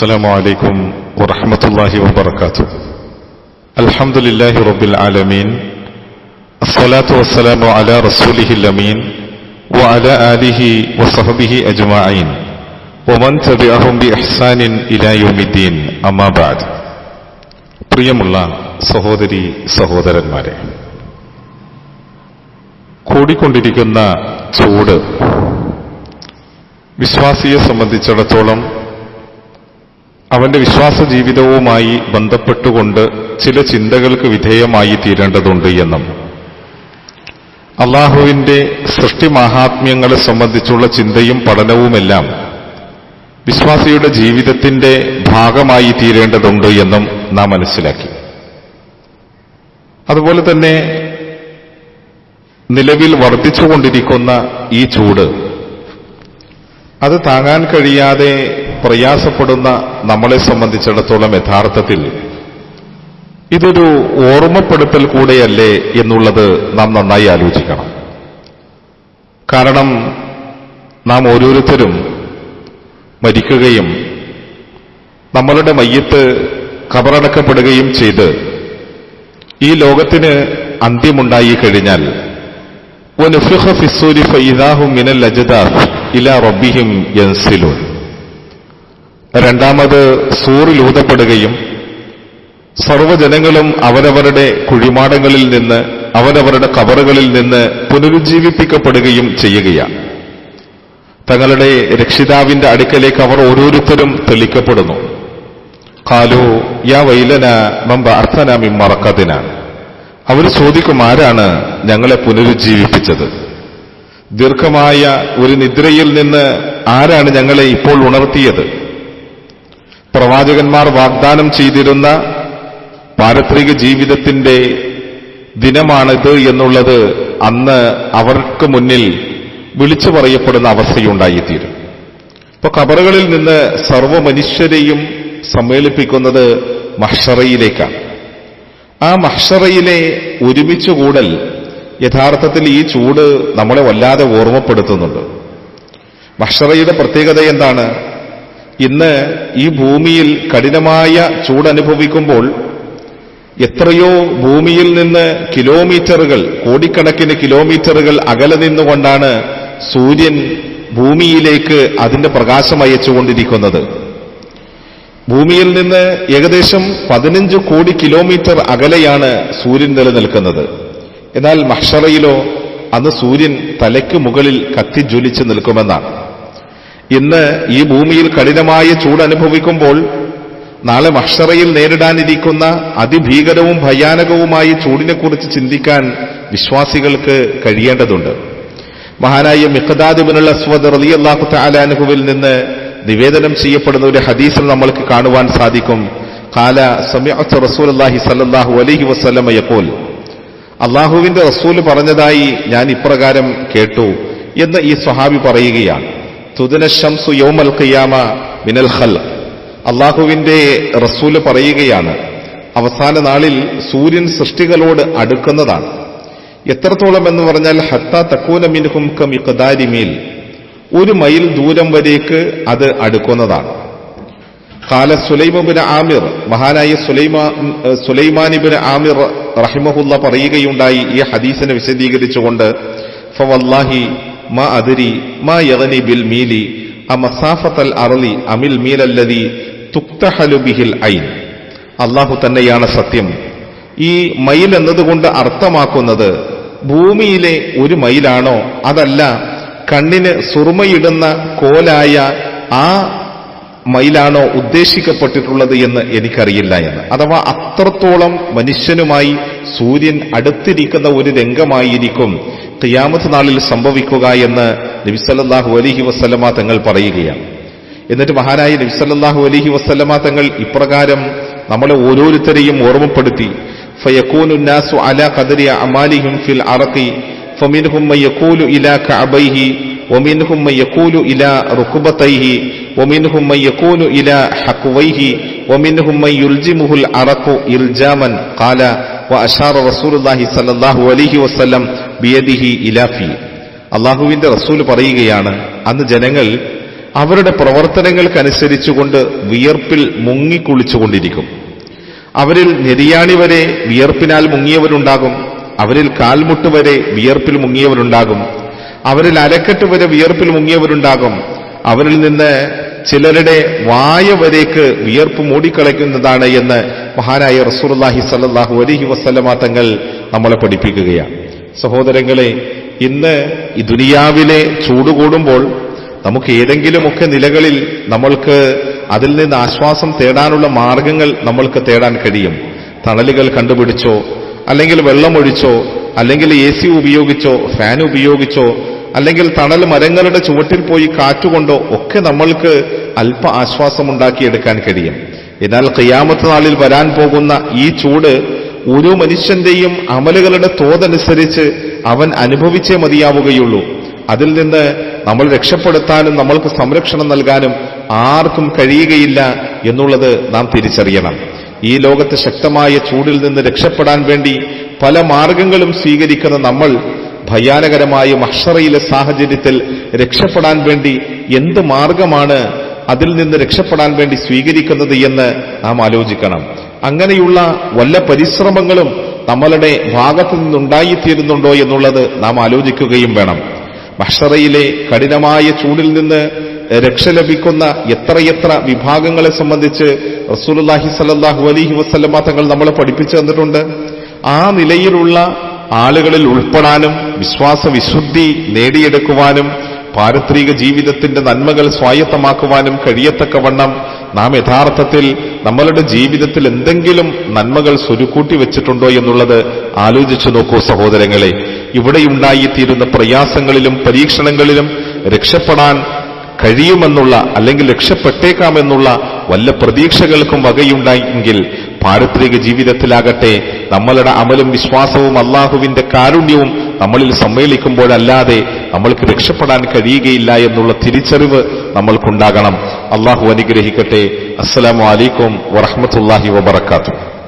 السلام عليكم ورحمة الله وبركاته الحمد لله رب العالمين الصلاة والسلام على رسوله الأمين وعلى آله وصحبه أجمعين ومن تبعهم بإحسان إلى يوم الدين أما بعد പ്രിയമുള്ള സഹോദരി സഹോദരന്മാരെ കൂടിക്കൊണ്ടിരിക്കുന്ന ചൂട് വിശ്വാസിയെ സംബന്ധിച്ചിടത്തോളം അവന്റെ വിശ്വാസ ജീവിതവുമായി ബന്ധപ്പെട്ടുകൊണ്ട് ചില ചിന്തകൾക്ക് വിധേയമായി തീരേണ്ടതുണ്ട് എന്നും. അള്ളാഹുവിന്റെ സൃഷ്ടി മഹാത്മ്യങ്ങളെ സംബന്ധിച്ചുള്ള ചിന്തയും പഠനവുമെല്ലാം വിശ്വാസിയുടെ ജീവിതത്തിന്റെ ഭാഗമായി തീരേണ്ടതുണ്ട് എന്നും നാം മനസ്സിലാക്കി. അതുപോലെ തന്നെ നിലവിൽ വർദ്ധിച്ചുകൊണ്ടിരിക്കുന്ന ഈ ചൂട് അത് താങ്ങാൻ കഴിയാതെ പ്രയാസപ്പെടുന്ന നമ്മളെ സംബന്ധിച്ചിടത്തോളം യഥാർത്ഥത്തിൽ ഇതൊരു ഓർമ്മപ്പെടുത്തൽ കൂടെയല്ലേ എന്നുള്ളത് നാം നന്നായി ആലോചിക്കണം കാരണം നാം ഓരോരുത്തരും മരിക്കുകയും നമ്മളുടെ മയ്യത്ത് കബറടക്കപ്പെടുകയും ചെയ്ത് ഈ ലോകത്തിന് അന്ത്യമുണ്ടായി കഴിഞ്ഞാൽ وَنُفِخَ فِي الصُّورِ فَإِذَا هُمْ مِنَ الْأَجْدَاثِ إِلَى رَبِّهِمْ يَنْسِلُونَ രണ്ടാമത് സൂറിൽ ഊതപ്പെടുകയും സർവജനങ്ങളും അവരവരുടെ കുഴിമാടങ്ങളിൽ നിന്ന് അവരവരുടെ കബറുകളിൽ നിന്ന് പുനരുജ്ജീവിപ്പിക്കപ്പെടുകയും ചെയ്യുകയാണ്. തങ്ങളുടെ രക്ഷിതാവിന്റെ അടുക്കലേക്ക് അവർ ഓരോരുത്തരും തെളിക്കപ്പെടുന്നു. കാലു യാ വൈലന മമ്പ അർത്ഥനാമി മറക്കതിന. അവർ ചോദിക്കും ആരാണ് ഞങ്ങളെ പുനരുജ്ജീവിപ്പിച്ചത്? ദീർഘമായ ഒരു നിദ്രയിൽ നിന്ന് ആരാണ് ഞങ്ങളെ ഇപ്പോൾ ഉണർത്തിയത്? പ്രവാചകന്മാർ വാഗ്ദാനം ചെയ്തിരുന്ന പാരത്രിക ജീവിതത്തിന്റെ ദിനമാണിത് എന്നുള്ളത് അന്ന് അവർക്ക് മുന്നിൽ വിളിച്ചു പറയപ്പെടുന്ന അവസ്ഥയുണ്ടായിത്തീരും. ഇപ്പൊ കബറുകളിൽ നിന്ന് സർവ മനുഷ്യരെയും സമ്മേളിപ്പിക്കുന്നത് മഹ്ഷറയിലേക്കാണ്. ആ മഹ്ഷറയിലെ ഒരുമിച്ച് കൂടൽ യഥാർത്ഥത്തിൽ ഈ ചൂട് നമ്മളെ വല്ലാതെ ഓർമ്മപ്പെടുത്തുന്നുണ്ട്. മഹ്ഷറയുടെ പ്രത്യേകത എന്താണ്? ഇന്ന് ഈ ഭൂമിയിൽ കഠിനമായ ചൂടനുഭവിക്കുമ്പോൾ എത്രയോ ഭൂമിയിൽ നിന്ന് കിലോമീറ്ററുകൾ കോടിക്കണക്കിന് കിലോമീറ്ററുകൾ അകലെ നിന്നുകൊണ്ടാണ് സൂര്യൻ ഭൂമിയിലേക്ക് അതിന്റെ പ്രകാശം അയച്ചുകൊണ്ടിരിക്കുന്നത്. ഭൂമിയിൽ നിന്ന് ഏകദേശം പതിനഞ്ച് കോടി കിലോമീറ്റർ അകലെയാണ് സൂര്യൻ നിലനിൽക്കുന്നത്. എന്നാൽ മഹ്ഷറയിലോ അന്ന് സൂര്യൻ തലയ്ക്ക് മുകളിൽ കത്തിജ്വലിച്ച് നിൽക്കുമെന്നാണ്. ഇന്ന് ഈ ഭൂമിയിൽ കഠിനമായ ചൂട് അനുഭവിക്കുമ്പോൾ നാളെ മഷറയിൽ നേരിടാനിരിക്കുന്ന അതിഭീകരവും ഭയാനകവുമായ ചൂടിനെക്കുറിച്ച് ചിന്തിക്കാൻ വിശ്വാസികൾക്ക് കഴിയേണ്ടതുണ്ട്. മഹാനായ മിഖദാദിബിനുള്ള അസ്വദ് അള്ളാഹു താലാനുഹുവിൽ നിന്ന് നിവേദനം ചെയ്യപ്പെടുന്ന ഒരു ഹദീസിൽ നമ്മൾക്ക് കാണുവാൻ സാധിക്കും. കാല സമയത്ത് റസൂൽ അള്ളാഹി സല്ലാഹു അലഹി വസ്ലമ യക്കോൽ അള്ളാഹുവിന്റെ റസൂൽ പറഞ്ഞതായി ഞാൻ ഇപ്രകാരം കേട്ടു എന്ന് ഈ സ്വഹാബി പറയുകയാണ്. തുദന യോമൽ ഖിയാമ മിനൽ ഖൽ അള്ളാഹുവിന്റെ റസൂൽ പറയുകയാണ് അവസാന നാളിൽ സൂര്യൻ സൃഷ്ടികളോട് അടുക്കുന്നതാണ്. എത്രത്തോളം എന്ന് പറഞ്ഞാൽ ഹത്ത തക്കൂന മിൻഹും കമിഖദാരിമീൽ ഒരു മൈൽ ദൂരം വരേക്ക് അത് അടുക്കുന്നതാണ്. കാല സുലൈമുബിന് ആമിർ മഹാനായ സുലൈമാ സുലൈമാനിബിൻ ആമിർ റഹിമഹുല്ല പറയുകയുണ്ടായി ഈ ഹദീസിനെ വിശദീകരിച്ചുകൊണ്ട് ഫവല്ലാഹി മാ അതിരി മാ യഗനി ബിൽ മീലി അമസാഫത്തൽ അറലി അമിൽ മീലല്ലതി തുക്തഹലു ബിഹിൽ ഐൻ. അള്ളാഹു തന്നെയാണ് സത്യം. ഈ മയിൽ എന്നതുകൊണ്ട് അർത്ഥമാക്കുന്നത് ഭൂമിയിലെ ഒരു മയിലാണോ? അതല്ല കണ്ണിന് സുറുമയിടുന്ന കോലായ ആ മയിലാണോ ഉദ്ദേശിക്കപ്പെട്ടിട്ടുള്ളത് എന്ന് എനിക്കറിയില്ല എന്ന്. അഥവാ അത്രത്തോളം മനുഷ്യനുമായി സൂര്യൻ അടുത്തിരിക്കുന്ന ഒരു രംഗമായിരിക്കും ഖിയാമത്ത് നാളിൽ സംഭവിക്കുക എന്ന് നബിസല്ലാഹു അലഹി വസ്ലമ തങ്ങൾ പറയുകയാണ് എന്നിട്ട് മഹാനായ നബിസല്ലാഹു അലഹി വസ്ലമ തങ്ങൾ ഇപ്രകാരം നമ്മളെ ഓരോരുത്തരെയും ഓർമ്മപ്പെടുത്തി ഫയക്കൂനുന്നാസു അല കദരി അമാലിഹിം ഫിൽ അറക്കി فمنهم من يقول إلى كعبيه ومنهم من يقول إلى ركبتيه ومنهم من يكون إلى حقويه ومنهم من يلزمه العرق إلجاما قال وأشار رسول الله صلى الله عليه وسلم بيده إلى في അള്ളാഹുവിന്റെ റസൂൽ പറയുകയാണ് അന്ന് ജനങ്ങൾ അവരുടെ പ്രവർത്തനങ്ങൾക്കനുസരിച്ചുകൊണ്ട് വിയർപ്പിൽ മുങ്ങിക്കുളിച്ചുകൊണ്ടിരിക്കും അവരിൽ നെരിയാണി വരെ വിയർപ്പിനാൽ മുങ്ങിയവരുണ്ടാകും അവരിൽ കാൽമുട്ട് വരെ വിയർപ്പിൽ മുങ്ങിയവരുണ്ടാകും അവരിൽ അരക്കെട്ട് വരെ വിയർപ്പിൽ മുങ്ങിയവരുണ്ടാകും അവരിൽ നിന്ന് ചിലരുടെ വായ വരേക്ക് വിയർപ്പ് മൂടിക്കളയ്ക്കുന്നതാണ് എന്ന് മഹാനായ റസൂർല്ലാഹി സല്ലാഹു അലഹി വസ്ലമ തങ്ങൾ നമ്മളെ പഠിപ്പിക്കുകയാണ്. സഹോദരങ്ങളെ ഇന്ന് ഈ ദുനിയാവിലെ ചൂട് കൂടുമ്പോൾ നമുക്ക് ഏതെങ്കിലുമൊക്കെ നിലകളിൽ നമ്മൾക്ക് അതിൽ നിന്ന് ആശ്വാസം തേടാനുള്ള മാർഗങ്ങൾ നമ്മൾക്ക് തേടാൻ കഴിയും. തണലുകൾ കണ്ടുപിടിച്ചോ അല്ലെങ്കിൽ വെള്ളമൊഴിച്ചോ അല്ലെങ്കിൽ എ സി ഉപയോഗിച്ചോ ഫാൻ ഉപയോഗിച്ചോ അല്ലെങ്കിൽ തണൽ മരങ്ങളുടെ ചുവട്ടിൽ പോയി കാറ്റുകൊണ്ടോ ഒക്കെ നമ്മൾക്ക് അല്പ ആശ്വാസമുണ്ടാക്കിയെടുക്കാൻ കഴിയും. എന്നാൽ കയ്യാമത്ത് നാളിൽ വരാൻ പോകുന്ന ഈ ചൂട് ഓരോ മനുഷ്യന്റെയും അമലുകളുടെ തോതനുസരിച്ച് അവൻ അനുഭവിച്ചേ മതിയാവുകയുള്ളൂ. അതിൽ നിന്ന് നമ്മൾ രക്ഷപ്പെടുത്താനും നമ്മൾക്ക് സംരക്ഷണം നൽകാനും ആർക്കും കഴിയുകയില്ല എന്നുള്ളത് നാം തിരിച്ചറിയണം. ഈ ലോകത്ത് ശക്തമായ ചൂടിൽ നിന്ന് രക്ഷപ്പെടാൻ വേണ്ടി പല മാർഗങ്ങളും സ്വീകരിക്കുന്ന നമ്മൾ ഭയാനകരമായ മഷറയിലെ സാഹചര്യത്തിൽ രക്ഷപ്പെടാൻ വേണ്ടി എന്ത് മാർഗമാണ് അതിൽ നിന്ന് രക്ഷപ്പെടാൻ വേണ്ടി സ്വീകരിക്കുന്നത് എന്ന് നാം ആലോചിക്കണം. അങ്ങനെയുള്ള വല്ല പരിശ്രമങ്ങളും നമ്മളുടെ ഭാഗത്തു നിന്നുണ്ടായിത്തീരുന്നുണ്ടോ എന്നുള്ളത് നാം ആലോചിക്കുകയും വേണം. മഷറയിലെ കഠിനമായ ചൂടിൽ നിന്ന് രക്ഷ ലഭിക്കുന്ന എത്രയെത്ര വിഭാഗങ്ങളെ സംബന്ധിച്ച് റസൂലുല്ലാഹി സല്ലാഹു അലഹി വസ്ലമ തങ്ങൾ നമ്മളെ പഠിപ്പിച്ചു തന്നിട്ടുണ്ട്. ആ നിലയിലുള്ള ആളുകളിൽ ഉൾപ്പെടാനും വിശ്വാസ വിശുദ്ധി നേടിയെടുക്കുവാനും പാരത്രിക ജീവിതത്തിന്റെ നന്മകൾ സ്വായത്തമാക്കുവാനും കഴിയത്തക്കവണ്ണം നാം യഥാർത്ഥത്തിൽ നമ്മളുടെ ജീവിതത്തിൽ എന്തെങ്കിലും നന്മകൾ സ്വരുക്കൂട്ടി വെച്ചിട്ടുണ്ടോ എന്നുള്ളത് ആലോചിച്ചു നോക്കൂ സഹോദരങ്ങളെ. ഇവിടെയുണ്ടായിത്തീരുന്ന പ്രയാസങ്ങളിലും പരീക്ഷണങ്ങളിലും രക്ഷപ്പെടാൻ കഴിയുമെന്നുള്ള അല്ലെങ്കിൽ രക്ഷപ്പെട്ടേക്കാമെന്നുള്ള വല്ല പ്രതീക്ഷകൾക്കും വകയുണ്ടായെങ്കിൽ പാരിത്രിക ജീവിതത്തിലാകട്ടെ നമ്മളുടെ അമലും വിശ്വാസവും അള്ളാഹുവിന്റെ കാരുണ്യവും നമ്മളിൽ സമ്മേളിക്കുമ്പോഴല്ലാതെ നമ്മൾക്ക് രക്ഷപ്പെടാൻ കഴിയുകയില്ല എന്നുള്ള തിരിച്ചറിവ് നമ്മൾക്കുണ്ടാകണം. അള്ളാഹു അനുഗ്രഹിക്കട്ടെ. അസ്സലാമു അലൈക്കും വറഹമത്തല്ലാഹി വബർക്കാത്തു